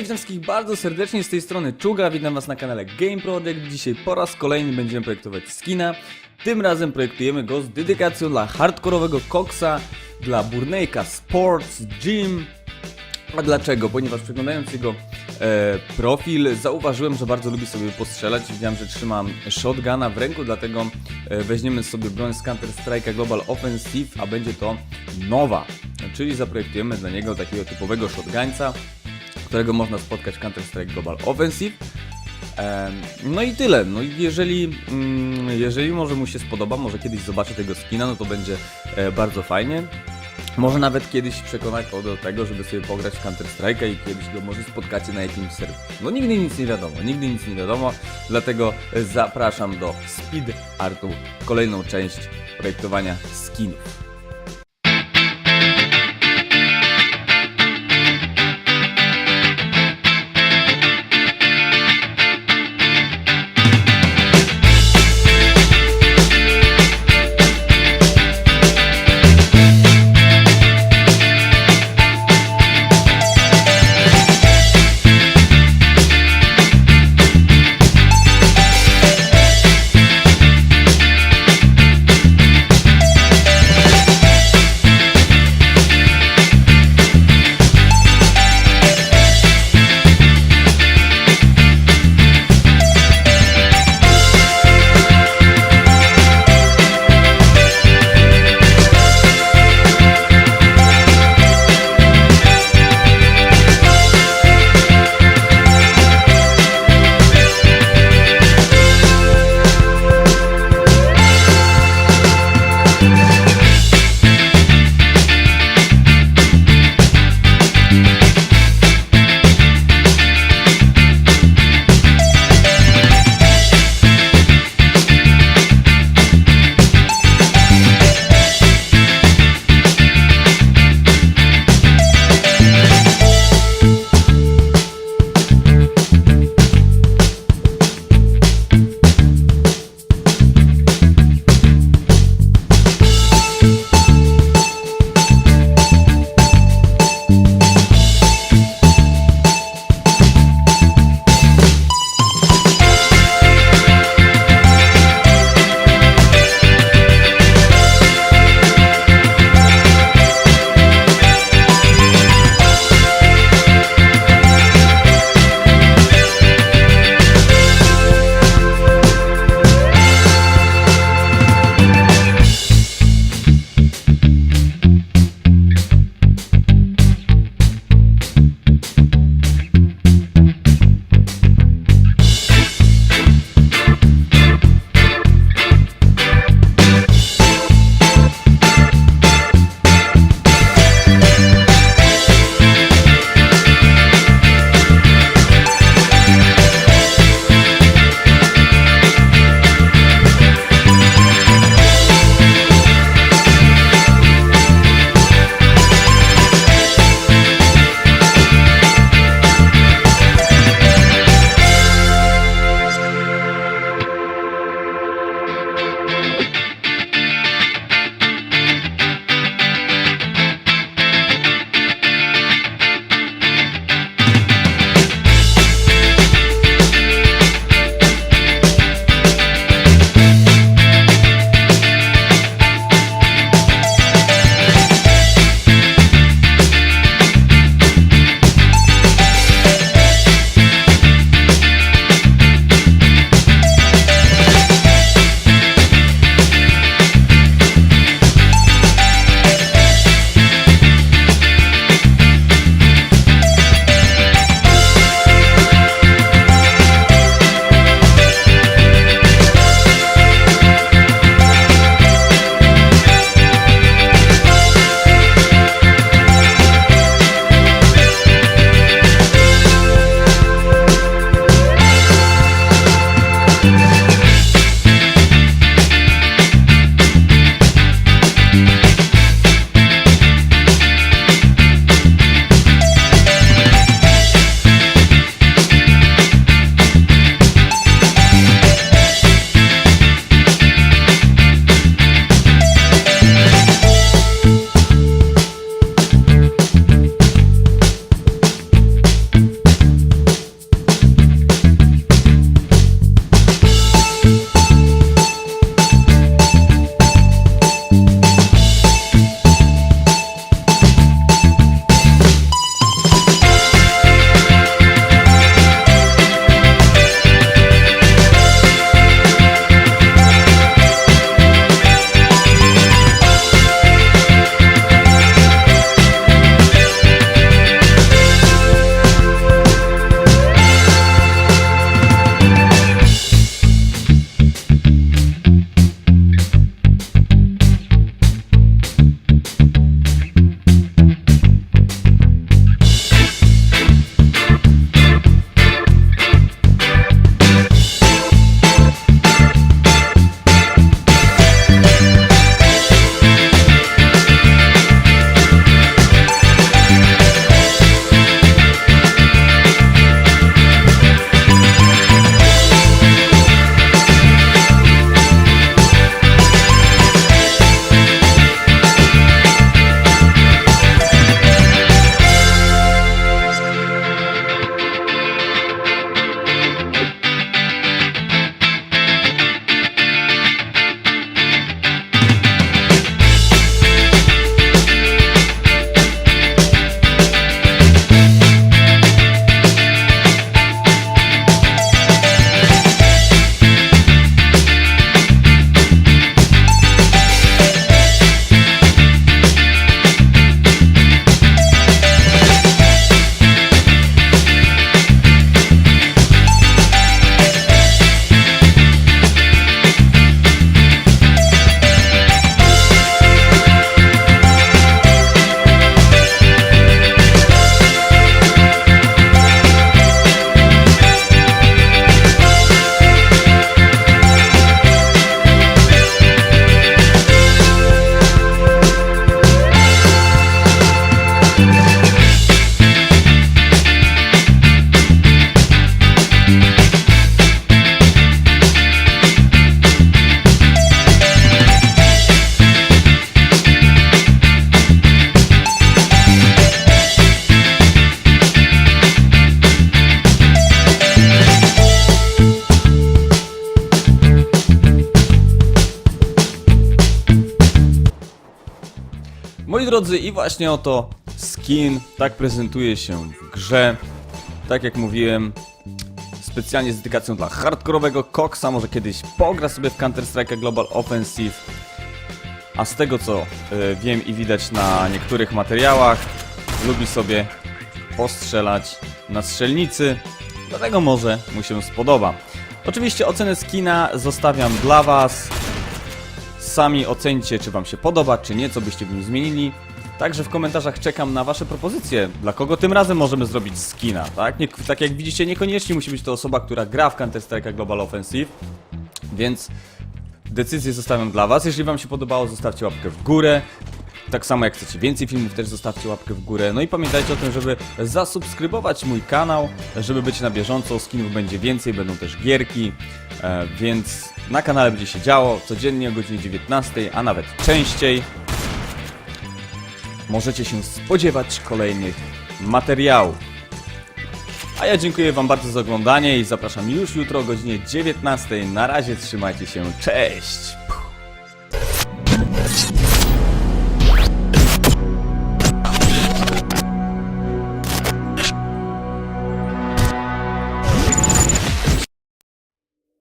i witam wszystkich bardzo serdecznie z tej strony Czuga, witam was na kanale Game Project. Dzisiaj po raz kolejny będziemy projektować skina. Tym razem projektujemy go z dedykacją dla hardkorowego koksa, dla Burnejka Sports Gym. A dlaczego? Ponieważ przeglądając jego e, profil zauważyłem, że bardzo lubi sobie postrzelać. Widziałem, że trzyma shotguna w ręku, dlatego e, weźmiemy sobie broń z Counter Strike'a Global Offensive, a będzie to nowa. Czyli zaprojektujemy dla niego takiego typowego shotgunca, którego można spotkać w Counter Strike Global Offensive. No i tyle. No jeżeli, mm, jeżeli może mu się spodoba, może kiedyś zobaczy tego skina, no to będzie e, bardzo fajnie. Może nawet kiedyś przekonać go do tego, żeby sobie pograć w Counter Strike'a i kiedyś go może spotkacie na jakimś serwerze. No nigdy nic nie wiadomo, nigdy nic nie wiadomo, dlatego e, zapraszam do Speed Artu, kolejną część projektowania skinów. Drodzy, i właśnie oto skin tak prezentuje się w grze. Tak jak mówiłem, specjalnie z dedykacją dla hardkorowego koksa, może kiedyś pogra sobie w Counter-Strike Global Offensive. A z tego co y, wiem i widać na niektórych materiałach, lubi sobie postrzelać na strzelnicy, dlatego może mu się spodoba. Oczywiście ocenę skina zostawiam dla Was. Sami ocencie, czy Wam się podoba, czy nie, co byście w nim zmienili. Także w komentarzach czekam na Wasze propozycje. Dla kogo tym razem możemy zrobić skina, tak? Nie, tak jak widzicie, niekoniecznie musi być to osoba, która gra w Counter-Strike Global Offensive. Więc decyzję zostawiam dla Was. Jeżeli Wam się podobało, zostawcie łapkę w górę. Tak samo jak chcecie więcej filmów, też zostawcie łapkę w górę. No i pamiętajcie o tym, żeby zasubskrybować mój kanał, żeby być na bieżąco. Skinów będzie więcej, będą też gierki, e, więc na kanale będzie się działo codziennie o godzinie 19, a nawet częściej. Możecie się spodziewać kolejnych materiałów. A ja dziękuję Wam bardzo za oglądanie i zapraszam już jutro o godzinie 19. Na razie trzymajcie się, cześć!